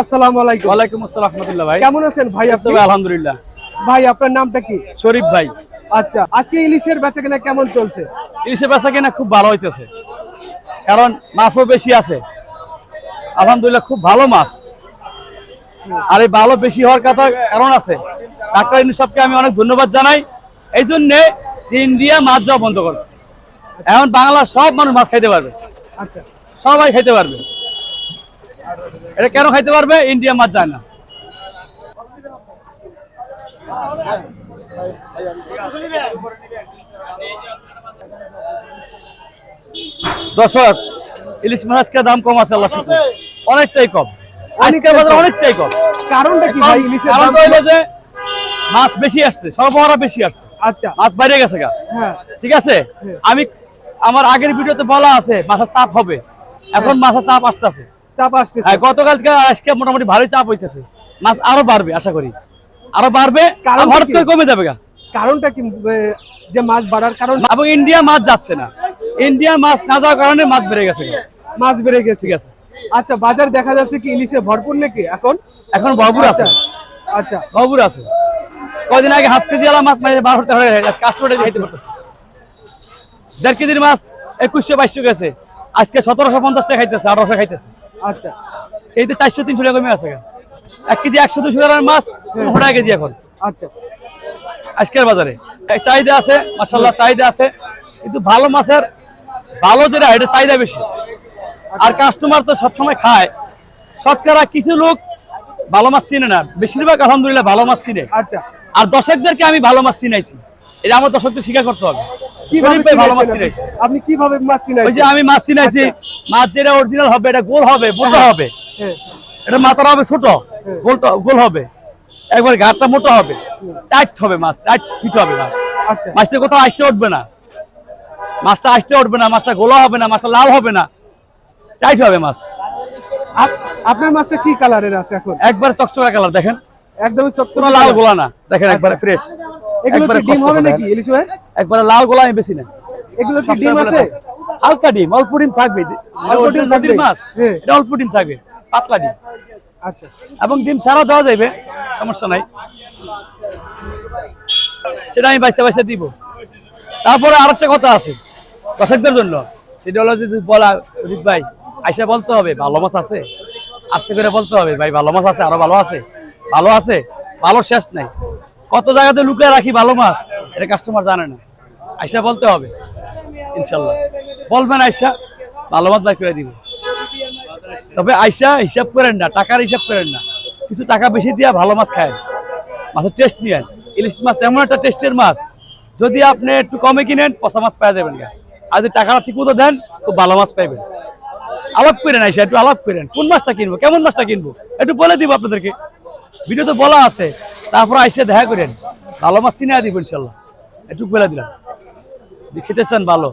আসসালামু আলাইকুম। ওয়ালাইকুম আসসালাম রহমতুল্লাহ ভাই। কেমন আছেন ভাই আপনি? আলহামদুলিল্লাহ। ভাই আপনার নামটা কি? শরীফ ভাই। আচ্ছা আজকে ইলিশের বেচা কেনা কেমন চলছে? ইলিশে বেচা কিনা খুব ভালো হইতেছে। কারণ মাছও বেশি আছে। আলহামদুলিল্লাহ খুব ভালো মাছ। আর এই ভালো বেশি হওয়ার কথা কারণ আছে। ডাক্তার আমি অনেক ধন্যবাদ জানাই। এই জন্যে ইন্ডিয়া মাছ যাওয়া বন্ধ করছে। এখন বাংলার সব মানুষ মাছ খাইতে পারবে। আচ্ছা। সবাই খাইতে পারবে। এটা কেন খাইতে পারবে? ইন্ডিয়া মাছ যায় না। দর্শক ইলিশ মাছ আজকে দাম কম আছে আল্লাহ অনেকটাই কম। বাজারে অনেকটাই কম। কারণটা কি ভাই? ইলিশের দাম যে মাছ বেশি আসছে সরবরাহ বেশি আসছে। আচ্ছা। মাছ বাইরে গেছে গা। হ্যাঁ। ঠিক আছে? হ্যাঁ। আমি আমার আগের ভিডিওতে বলা আছে মাছের চাপ হবে। এখন মাছের চাপ আসতেছে। চাপ আসতেছে। হ্যাঁ গতকালকে আজকে মোটামুটি ভালোই চাপ হইতেছে। মাছ আরও বাড়বে আশা করি। আরও বাড়বে কারণ আর হঠাৎ করে কমে যাবে কারণটা কি? যে মাছ বাড়ার কারণ? এবং ইন্ডিয়া মাছ যাচ্ছে না। ইন্ডিয়া মাছ না যাওয়ার কারণে মাছ বেড়ে গেছে মাছ বেড়ে গেছে। আছে। আচ্ছা বাজার দেখা যাচ্ছে কি ইলিশে ভরপুর নাকি এখন? এখন বাবুর আছে। আচ্ছা আচ্ছা। বাবুর আছে। কদিন আগে হাফ কেজি আলা মাছ মাঝে বারোটা হয়ে গেছে। কাস্টমার দেড় কেজির মাছ একুশশো বাইশশো গেছে। আজকে সতেরোশো পঞ্চাশ টাকা খাইতেছে আঠারোশো খাইতেছে। আচ্ছা। এইতে চারশো তিনশো টাকা কমে আছে এক কেজি একশো দুশো টাকার মাছ টাকা কেজি এখন। আচ্ছা। আজকের বাজারে। চাহিদা আছে মাসাল্লাহ চাহিদা আছে। কিন্তু ভালো মাছের ভালো যেটা এটা চাহিদা বেশি। আর কাস্টমার তো সবসময় খায়। শতকরা কিছু লোক ভালো মাছ চিনে না। বেশিরভাগ আলহামদুলিল্লাহ ভালো মাছ চিনে। আচ্ছা। আর দর্শকদেরকে আমি ভালো মাছ চিনাইছি। এটা আমার দর্শকদের স্বীকার করতে হবে। কীভাবে ভালো মাছ চিনাইছি আপনি? কীভাবে মাছ ওই যে আমি মাছ চিনাইছি মাছ যেটা অরিজিনাল হবে এটা গোল হবে মোটা হবে। হ্যাঁ। এটা মাথাটা হবে ছোট গোল গোল হবে। একবার মোটা হবে টাইট হবে মাছ টাইট ফিট হবে মাছ। আচ্ছা। মাছটা কোথাও আসতে উঠবে না। মাছটা আসতে উঠবে না মাছটা গোলা হবে না মাছটা লাল হবে না। টাইট হবে মাছ। আপনার মাছটা কি কালারের আছে এখন? একবার চকচকা কালার দেখেন। একদম চকচকে লাল গোলা না। দেখেন একবারে আচ্ছা। ফ্রেশ। এগুলো কি ডিম হবে নাকি। ইলিশ ভাই একবারে লাল গোলা আমি বেশি না। এগুলো কি ডিম আছে। হালকা ডিম অল্প ডিম থাকবে। অল্প ডিম থাকবে? মাছ। হ্যাঁ। এটা অল্প ডিম থাকবে পাতলা ডিম। আচ্ছা। এবং ডিম ছাড়া দেওয়া যাবে সমস্যা নাই। সেটা আমি বাইসে বাইসে দিব। তারপরে আর একটা কথা আছে দর্শকদের জন্য। সেটা হলো যদি বলা রীত ভাই আইসা বলতে হবে ভালো মাছ আছে? আস্তে করে বলতে হবে ভাই ভালো মাছ আছে আরও ভালো আছে? ভালো আছে? ভালো শেষ নাই। কত জায়গাতে লুকিয়ে রাখি ভালো মাছ? এটা কাস্টমার জানে না। আইসা বলতে হবে, ইনশাল্লাহ। বলবেন আইসা ভালো বাই করে দিব। তবে আইসা হিসাব করেন না, টাকার হিসাব করেন না। কিছু টাকা বেশি দিয়া ভালো মাছ খায়। মাছের টেস্ট নিয়েন ইলিশ মাছ এমন একটা টেস্টের মাছ, যদি আপনি একটু কমে কিনেন, পচা মাছ পাওয়া যাবেন না আর যদি টাকাটা ঠিক মতো দেন, খুব ভালো মাছ পাইবেন। আলাপ করেন আইসা, একটু আলাপ করেন। কোন মাছটা কিনবো, কেমন মাছটা কিনবো, একটু বলে দিব আপনাদেরকে। ভিডিও তো বলা আছে, তারপর আইসা দেখা করেন। ভালো মাছ চিনে দিব, ইনশাল্লাহ। একটু বেলা দিলাম। খেতে চান ভালো।